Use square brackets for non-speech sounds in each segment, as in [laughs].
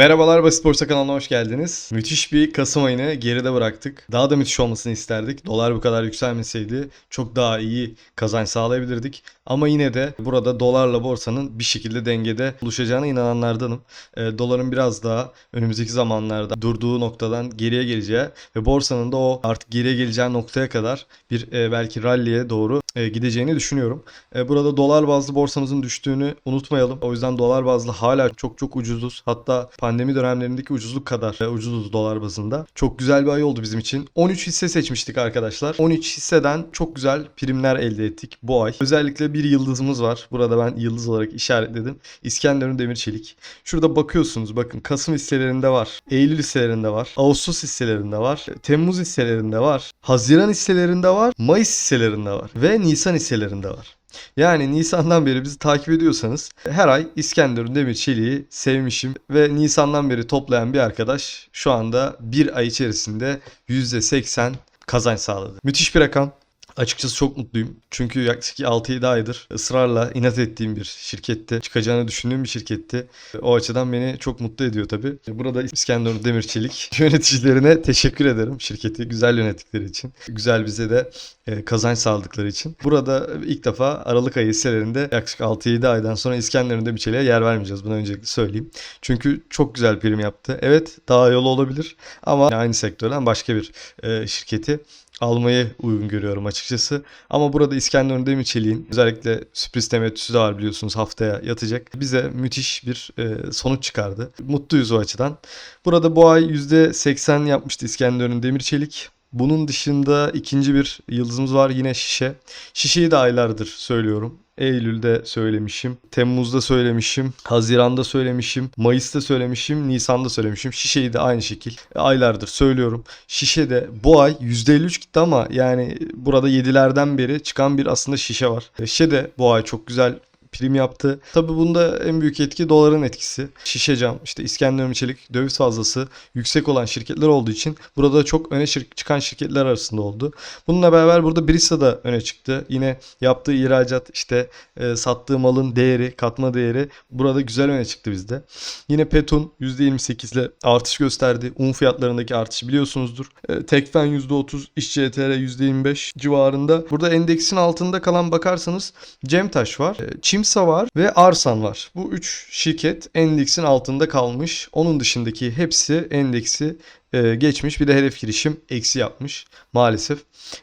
Merhabalar Basit Borsa kanalına hoş geldiniz. Müthiş bir Kasım ayını geride bıraktık. Daha da müthiş olmasını isterdik. Dolar bu kadar yükselmeseydi çok daha iyi kazanç sağlayabilirdik. Ama yine de burada dolarla borsanın bir şekilde dengede buluşacağına inananlardanım. E, doların biraz daha önümüzdeki zamanlarda durduğu noktadan geriye geleceği ve borsanın da o artık geriye geleceği noktaya kadar bir e, belki rally'e doğru gideceğini düşünüyorum. E, burada dolar bazlı borsamızın düştüğünü unutmayalım. O yüzden dolar bazlı hala çok çok ucuzuz. Hatta pandemi dönemlerindeki ucuzluk kadar e, ucuzuz dolar bazında. Çok güzel bir ay oldu bizim için. 13 hisse seçmiştik arkadaşlar. 13 hisseden çok güzel primler elde ettik bu ay. Özellikle bir yıldızımız var. Burada ben yıldız olarak işaretledim. İskenderun Demir Çelik. Şurada bakıyorsunuz bakın Kasım hisselerinde var. Eylül hisselerinde var. Ağustos hisselerinde var. Temmuz hisselerinde var. Haziran hisselerinde var. Mayıs hisselerinde var. Ve Nisan hisselerinde var. Yani Nisan'dan beri bizi takip ediyorsanız her ay İskenderun Demir Çelik'i sevmişim ve Nisan'dan beri toplayan bir arkadaş şu anda bir ay içerisinde %80 kazanç sağladı. Müthiş bir rakam. Açıkçası çok mutluyum. Çünkü yaklaşık 6-7 aydır ısrarla inat ettiğim bir şirkette, çıkacağını düşündüğüm bir şirketti. O açıdan beni çok mutlu ediyor tabii. Burada İskenderun Demir Çelik [laughs] yöneticilerine teşekkür ederim şirketi güzel yönettikleri için. Güzel bize de e, kazanç sağladıkları için. Burada ilk defa Aralık ayı hisselerinde yaklaşık 6-7 aydan sonra İskenderun Demir Çelik'e yer vermeyeceğiz. Bunu öncelikle söyleyeyim. Çünkü çok güzel prim yaptı. Evet daha yolu olabilir ama aynı sektörden başka bir e, şirketi almayı uygun görüyorum açıkçası. Ama burada İskenderun Demirçelik'in özellikle sürpriz temettüsü de var biliyorsunuz haftaya yatacak. Bize müthiş bir e, sonuç çıkardı. Mutluyuz o açıdan. Burada bu ay %80 yapmıştı İskenderun Demirçelik. Bunun dışında ikinci bir yıldızımız var yine şişe. Şişeyi de aylardır söylüyorum. Eylül'de söylemişim, Temmuz'da söylemişim, Haziran'da söylemişim, Mayıs'ta söylemişim, Nisan'da söylemişim. Şişeyi de aynı şekil aylardır söylüyorum. Şişe de bu ay %53 gitti ama yani burada 7'lerden beri çıkan bir aslında şişe var. Şişe de bu ay çok güzel prim yaptı. Tabii bunda en büyük etki doların etkisi. Şişe cam, işte İskenderun Çelik, döviz fazlası yüksek olan şirketler olduğu için burada çok öne şir- çıkan şirketler arasında oldu. Bununla beraber burada Brisa da öne çıktı. Yine yaptığı ihracat, işte e, sattığı malın değeri, katma değeri burada güzel öne çıktı bizde. Yine Petun %28 ile artış gösterdi. Un fiyatlarındaki artışı biliyorsunuzdur. E, Tekfen %30, İşçi.tr %25 civarında. Burada endeksin altında kalan bakarsanız Cemtaş var. E, Çimsa var ve Arsan var. Bu üç şirket endeksin altında kalmış. Onun dışındaki hepsi endeksi e, geçmiş. Bir de hedef girişim eksi yapmış maalesef.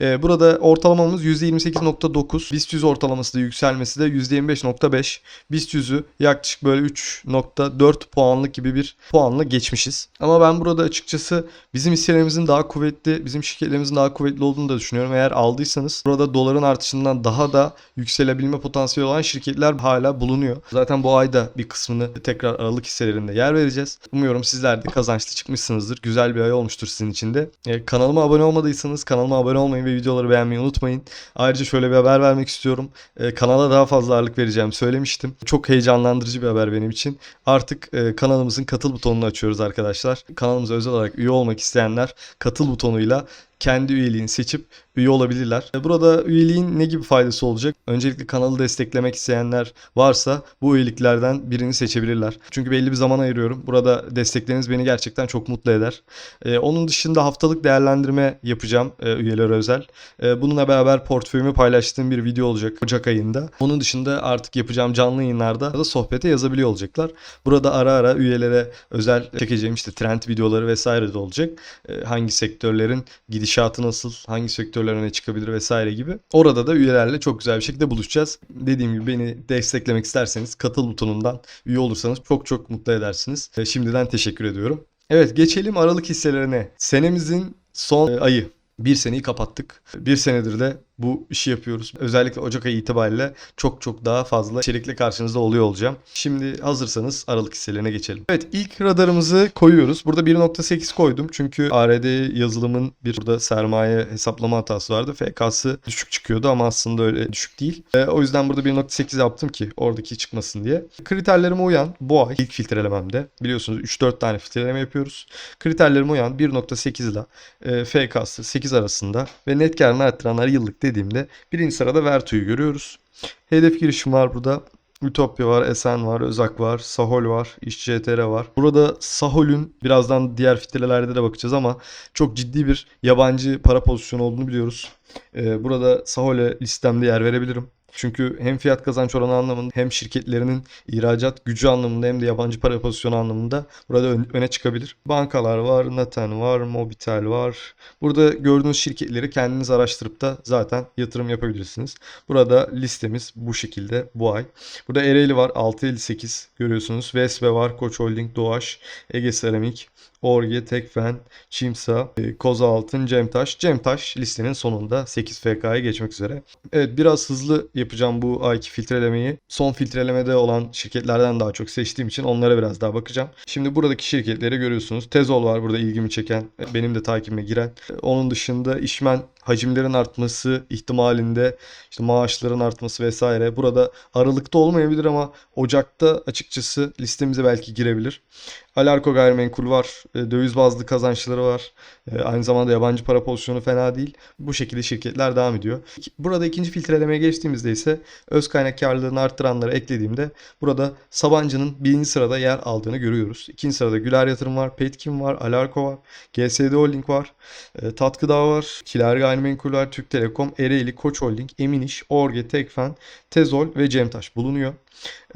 E, burada ortalamamız %28.9. BIST 100 ortalaması da yükselmesi de %25.5. BIST 100'ü yaklaşık böyle 3.4 puanlık gibi bir puanla geçmişiz. Ama ben burada açıkçası bizim hisselerimizin daha kuvvetli, bizim şirketlerimizin daha kuvvetli olduğunu da düşünüyorum. Eğer aldıysanız burada doların artışından daha da yükselebilme potansiyeli olan şirketler hala bulunuyor. Zaten bu ayda bir kısmını tekrar aralık hisselerinde yer vereceğiz. Umuyorum sizler de kazançlı çıkmışsınızdır. Güzel bir ay olmuştur sizin için de. E, kanalıma abone olmadıysanız kanalıma abone olmayı ve videoları beğenmeyi unutmayın. Ayrıca şöyle bir haber vermek istiyorum. E, kanala daha fazla ağırlık vereceğim söylemiştim. Çok heyecanlandırıcı bir haber benim için. Artık e, kanalımızın katıl butonunu açıyoruz arkadaşlar. Kanalımıza özel olarak üye olmak isteyenler katıl butonuyla kendi üyeliğini seçip üye olabilirler. E, Burada üyeliğin ne gibi faydası olacak? Öncelikle kanalı desteklemek isteyenler varsa bu üyeliklerden birini seçebilirler. Çünkü belli bir zaman ayırıyorum. Burada destekleriniz beni gerçekten çok mutlu eder. Ee, onun dışında haftalık değerlendirme yapacağım e, üyelere özel. E, bununla beraber portföyümü paylaştığım bir video olacak Ocak ayında. Onun dışında artık yapacağım canlı yayınlarda da sohbete yazabiliyor olacaklar. Burada ara ara üyelere özel çekeceğim işte trend videoları vesaire de olacak. E, hangi sektörlerin gidişatı nasıl, hangi sektörler öne çıkabilir vesaire gibi. Orada da üyelerle çok güzel bir şekilde buluşacağız. Dediğim gibi beni desteklemek isterseniz katıl butonundan üye olursanız çok çok mutlu edersiniz. Şimdiden teşekkür ediyorum. Evet geçelim Aralık hisselerine. Senemizin son e, ayı. Bir seneyi kapattık. Bir senedir de bu işi yapıyoruz. Özellikle Ocak ayı itibariyle çok çok daha fazla içerikle karşınızda oluyor olacağım. Şimdi hazırsanız Aralık hisselerine geçelim. Evet ilk radarımızı koyuyoruz. Burada 1.8 koydum. Çünkü ARD yazılımın bir burada sermaye hesaplama hatası vardı. FK'sı düşük çıkıyordu ama aslında öyle düşük değil. E, o yüzden burada 1.8 yaptım ki oradaki çıkmasın diye. Kriterlerime uyan bu ay ilk filtrelememde biliyorsunuz 3-4 tane filtreleme yapıyoruz. Kriterlerime uyan 1.8 ile e, FK'sı 8 arasında ve net karını arttıranlar yıllık dediğimde birinci sırada Vertu'yu görüyoruz. Hedef girişim var burada. Ütopya var, Esen var, Özak var, Sahol var, İşçi ETR var. Burada Sahol'ün birazdan diğer filtrelerde de bakacağız ama çok ciddi bir yabancı para pozisyonu olduğunu biliyoruz. Ee, burada Sahol'e listemde yer verebilirim. Çünkü hem fiyat kazanç oranı anlamında hem şirketlerinin ihracat gücü anlamında hem de yabancı para pozisyonu anlamında burada ön- öne çıkabilir. Bankalar var, Naten var, Mobitel var. Burada gördüğünüz şirketleri kendiniz araştırıp da zaten yatırım yapabilirsiniz. Burada listemiz bu şekilde bu ay. Burada Ereğli var 658 görüyorsunuz. Vespe var, Koç Holding, Doğaş, Ege Seramik, Orge, Tekfen, Çimsa, e, Koza Altın, Cemtaş. Cemtaş listenin sonunda 8 FK'ya geçmek üzere. Evet biraz hızlı yapacağım bu ayki filtrelemeyi. Son filtrelemede olan şirketlerden daha çok seçtiğim için onlara biraz daha bakacağım. Şimdi buradaki şirketleri görüyorsunuz. Tezol var burada ilgimi çeken, benim de takibime giren. Onun dışında işmen hacimlerin artması ihtimalinde işte maaşların artması vesaire. Burada Aralık'ta olmayabilir ama Ocak'ta açıkçası listemize belki girebilir. Alarko gayrimenkul var. e, Döviz bazlı kazançları var. E, Aynı zamanda yabancı para pozisyonu fena değil. Bu şekilde şirketler devam ediyor. Burada ikinci filtrelemeye geçtiğimizde ise öz kaynak karlılığını arttıranları eklediğimde burada Sabancı'nın birinci sırada yer aldığını görüyoruz. İkinci sırada Güler Yatırım var, Petkim var, Alarko var, GSD Holding var, e, Tatkıdağ var, Kiler Gayrimenkul var, Türk Telekom, Ereğli, Koç Holding, Eminiş, Orge, Tekfen, Tezol ve Cemtaş bulunuyor.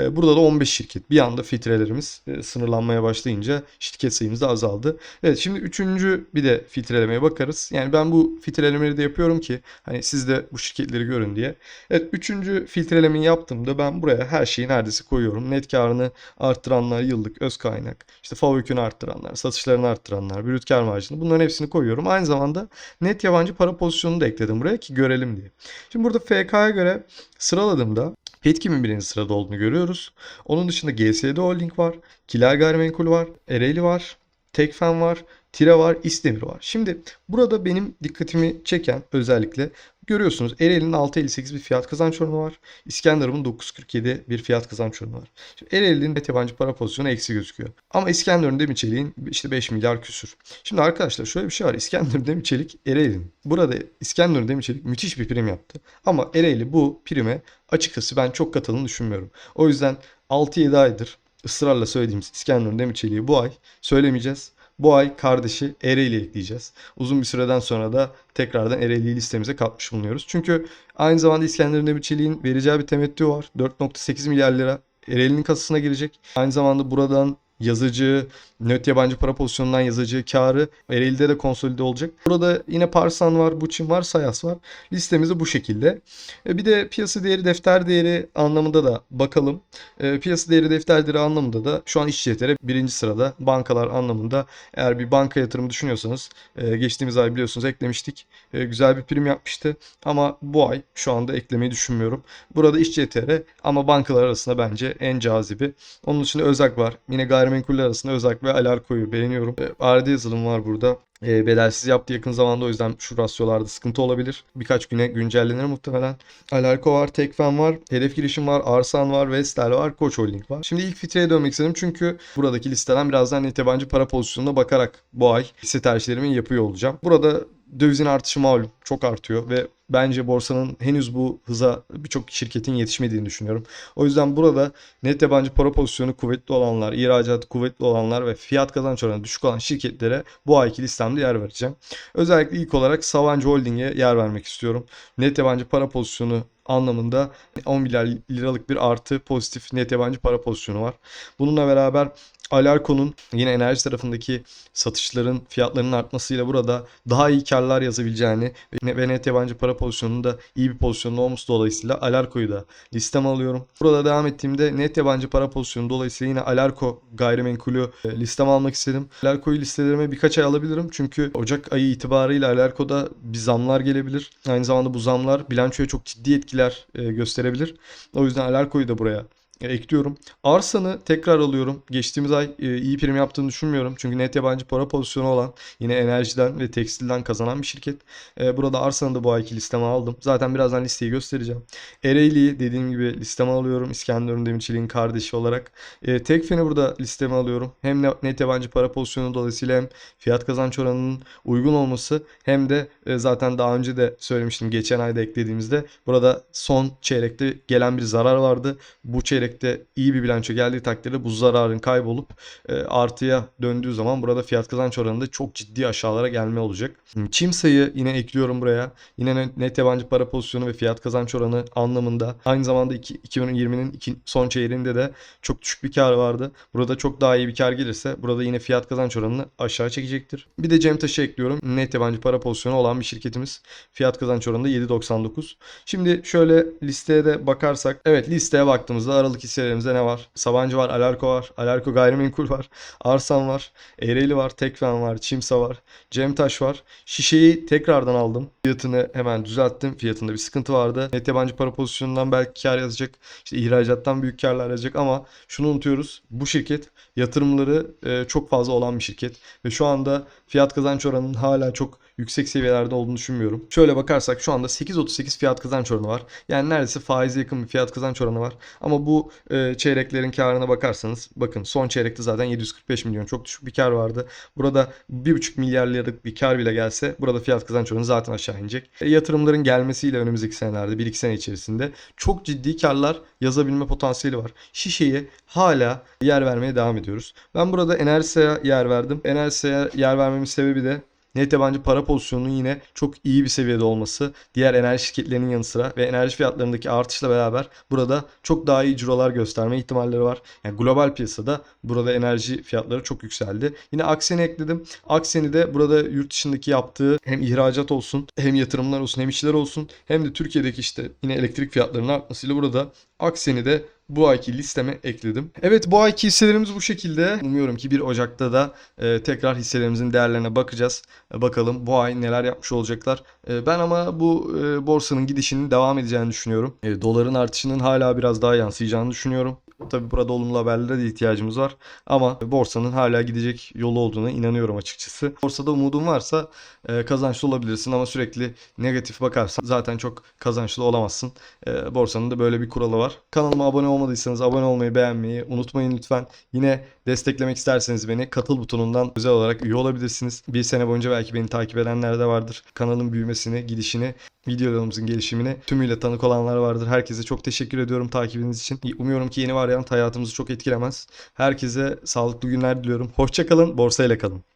E, Burada da 15 şirket. Bir anda filtrelerimiz e, sınırlanmaya başlayınca şirket sayımız da azaldı. Evet şimdi üçüncü bir de filtrelemeye bakarız. Yani ben bu filtrelemeleri de yapıyorum ki hani siz de bu şirketleri görün diye. Evet üçüncü filtrelemeyi yaptığımda ben buraya her şeyi neredeyse koyuyorum. Net karını arttıranlar, yıllık öz kaynak, işte FAVÖK'ünü arttıranlar, satışlarını arttıranlar, brüt kar marjını bunların hepsini koyuyorum. Aynı zamanda net yabancı para pozisyonunu da ekledim buraya ki görelim diye. Şimdi burada FK'ya göre sıraladığımda Petkim'in birinci sırada olduğunu görüyoruz. Onun dışında GSD Holding var, Kiler Gayrimenkul var, Ereğli var, Tekfen var, Tire var, İsdemir var. Şimdi burada benim dikkatimi çeken özellikle görüyorsunuz Ereğli'nin 6.58 bir fiyat kazanç oranı var. İskenderun'un 9.47 bir fiyat kazanç oranı var. Şimdi Ereğli'nin net yabancı para pozisyonu eksi gözüküyor. Ama İskenderun Demir Çelik'in işte 5 milyar küsür. Şimdi arkadaşlar şöyle bir şey var. İskenderun Demir Çelik Ereğli'nin. Burada İskenderun Demir Çelik müthiş bir prim yaptı. Ama Ereğli bu prime açıkçası ben çok katıldığını düşünmüyorum. O yüzden 6-7 aydır ısrarla söylediğimiz İskenderun Demir Çelik'i bu ay söylemeyeceğiz. Bu ay kardeşi Ereğli ekleyeceğiz. Uzun bir süreden sonra da tekrardan Ereğli'yi listemize katmış bulunuyoruz. Çünkü aynı zamanda İskenderun Demir Çelik'in vereceği bir temettü var. 4.8 milyar lira Ereğli'nin kasasına girecek. Aynı zamanda buradan yazıcı, net yabancı para pozisyonundan yazıcı karı Ereğli'de de konsolide olacak. Burada yine Parsan var, Buçin var, Sayas var. Listemiz bu şekilde. E, Bir de piyasa değeri, defter değeri anlamında da bakalım. E, Piyasa değeri, defter değeri anlamında da şu an iş yeteri birinci sırada. Bankalar anlamında eğer bir banka yatırımı düşünüyorsanız e, geçtiğimiz ay biliyorsunuz eklemiştik. Güzel bir prim yapmıştı. Ama bu ay şu anda eklemeyi düşünmüyorum. Burada iş yeteri ama bankalar arasında bence en cazibi. Onun dışında Özak var. Yine gayrimenkuller arasında Özak ve Alarko'yu beğeniyorum. E, ARD yazılım var burada. E, bedelsiz yaptı yakın zamanda o yüzden şu rasyolarda sıkıntı olabilir. Birkaç güne güncellenir muhtemelen. Alarko var, Tekfen var, Hedef Girişim var, Arsan var, Vestel var, Koç Holding var. Şimdi ilk filtreye dönmek istedim çünkü buradaki listeden birazdan net yabancı para pozisyonuna bakarak bu ay hisse tercihlerimi yapıyor olacağım. Burada dövizin artışı malum çok artıyor ve bence borsanın henüz bu hıza birçok şirketin yetişmediğini düşünüyorum. O yüzden burada net yabancı para pozisyonu kuvvetli olanlar, ihracatı kuvvetli olanlar ve fiyat kazanç oranı düşük olan şirketlere bu ayki listemde yer vereceğim. Özellikle ilk olarak Sabancı Holding'e yer vermek istiyorum. Net yabancı para pozisyonu anlamında 10 milyar liralık bir artı pozitif net yabancı para pozisyonu var. Bununla beraber Alarko'nun yine enerji tarafındaki satışların fiyatlarının artmasıyla burada daha iyi karlar yazabileceğini ve net yabancı para pozisyonunda iyi bir pozisyonda olması dolayısıyla Alarko'yu da listeme alıyorum. Burada devam ettiğimde net yabancı para pozisyonu dolayısıyla yine Alarko gayrimenkulü e, listeme almak istedim. Alarko'yu listelerime birkaç ay alabilirim çünkü Ocak ayı itibarıyla Alarko'da bir zamlar gelebilir. Aynı zamanda bu zamlar bilançoya çok ciddi etkiler e, gösterebilir. O yüzden Alarko'yu da buraya ekliyorum. Arsan'ı tekrar alıyorum. Geçtiğimiz ay e, iyi prim yaptığını düşünmüyorum. Çünkü net yabancı para pozisyonu olan yine enerjiden ve tekstilden kazanan bir şirket. E, burada Arsan'ı da bu ayki listeme aldım. Zaten birazdan listeyi göstereceğim. Ereğli'yi dediğim gibi listeme alıyorum. İskenderun Demirçelik'in kardeşi olarak. E, Tekfen'i burada listeme alıyorum. Hem ne- net yabancı para pozisyonu dolayısıyla hem fiyat kazanç oranının uygun olması hem de e, zaten daha önce de söylemiştim geçen ayda eklediğimizde burada son çeyrekte gelen bir zarar vardı. Bu çeyrek çeyrekte iyi bir bilanço geldiği takdirde bu zararın kaybolup e, artıya döndüğü zaman burada fiyat kazanç oranında çok ciddi aşağılara gelme olacak. Çimsa'yı yine ekliyorum buraya. Yine net- yabancı para pozisyonu ve fiyat kazanç oranı anlamında. Aynı zamanda iki- 2020'nin iki- son çeyreğinde de çok düşük bir kar vardı. Burada çok daha iyi bir kar gelirse burada yine fiyat kazanç oranını aşağı çekecektir. Bir de Cemtaş'ı ekliyorum. Net yabancı para pozisyonu olan bir şirketimiz. Fiyat kazanç oranında 7.99. Şimdi şöyle listeye de bakarsak. Evet listeye baktığımızda aralık hisselerimizde ne var? Sabancı var, Alarko var, Alarko gayrimenkul var, Arsan var, Ereğli var, Tekfen var, Çimsa var, Cemtaş var. Şişeyi tekrardan aldım. Fiyatını hemen düzelttim. Fiyatında bir sıkıntı vardı. Net yabancı para pozisyonundan belki kar yazacak. İşte ihracattan büyük karlar yazacak ama şunu unutuyoruz. Bu şirket yatırımları çok fazla olan bir şirket ve şu anda fiyat kazanç oranının hala çok yüksek seviyelerde olduğunu düşünmüyorum. Şöyle bakarsak şu anda 8.38 fiyat kazanç oranı var. Yani neredeyse faize yakın bir fiyat kazanç oranı var. Ama bu e, çeyreklerin karına bakarsanız bakın son çeyrekte zaten 745 milyon çok düşük bir kar vardı. Burada 1,5 milyar liralık bir kar bile gelse burada fiyat kazanç oranı zaten aşağı inecek. E, yatırımların gelmesiyle önümüzdeki senelerde 1-2 sene içerisinde çok ciddi karlar yazabilme potansiyeli var. Şişeyi hala yer vermeye devam ediyoruz. Ben burada Enerjisa'ya yer verdim. Enerjisa'ya yer vermemin sebebi de net yabancı para pozisyonunun yine çok iyi bir seviyede olması. Diğer enerji şirketlerinin yanı sıra ve enerji fiyatlarındaki artışla beraber burada çok daha iyi cirolar gösterme ihtimalleri var. Yani global piyasada burada enerji fiyatları çok yükseldi. Yine Aksen'i ekledim. Aksen'i de burada yurt dışındaki yaptığı hem ihracat olsun hem yatırımlar olsun hem işler olsun hem de Türkiye'deki işte yine elektrik fiyatlarının artmasıyla burada Aksen'i de bu ayki listeme ekledim. Evet bu ayki hisselerimiz bu şekilde. Umuyorum ki 1 Ocak'ta da e, tekrar hisselerimizin değerlerine bakacağız. E, bakalım bu ay neler yapmış olacaklar. E, ben ama bu e, borsanın gidişinin devam edeceğini düşünüyorum. E, doların artışının hala biraz daha yansıyacağını düşünüyorum. Tabii burada olumlu haberlere de ihtiyacımız var. Ama borsanın hala gidecek yolu olduğuna inanıyorum açıkçası. Borsada umudun varsa e, kazançlı olabilirsin ama sürekli negatif bakarsan zaten çok kazançlı olamazsın. E, borsanın da böyle bir kuralı var. Kanalıma abone olmadıysanız abone olmayı, beğenmeyi unutmayın lütfen. Yine desteklemek isterseniz beni katıl butonundan özel olarak üye olabilirsiniz. Bir sene boyunca belki beni takip edenler de vardır. Kanalın büyümesini, gidişini, videolarımızın gelişimini tümüyle tanık olanlar vardır. Herkese çok teşekkür ediyorum takibiniz için. Umuyorum ki yeni varyant hayatımızı çok etkilemez. Herkese sağlıklı günler diliyorum. Hoşçakalın, borsayla kalın.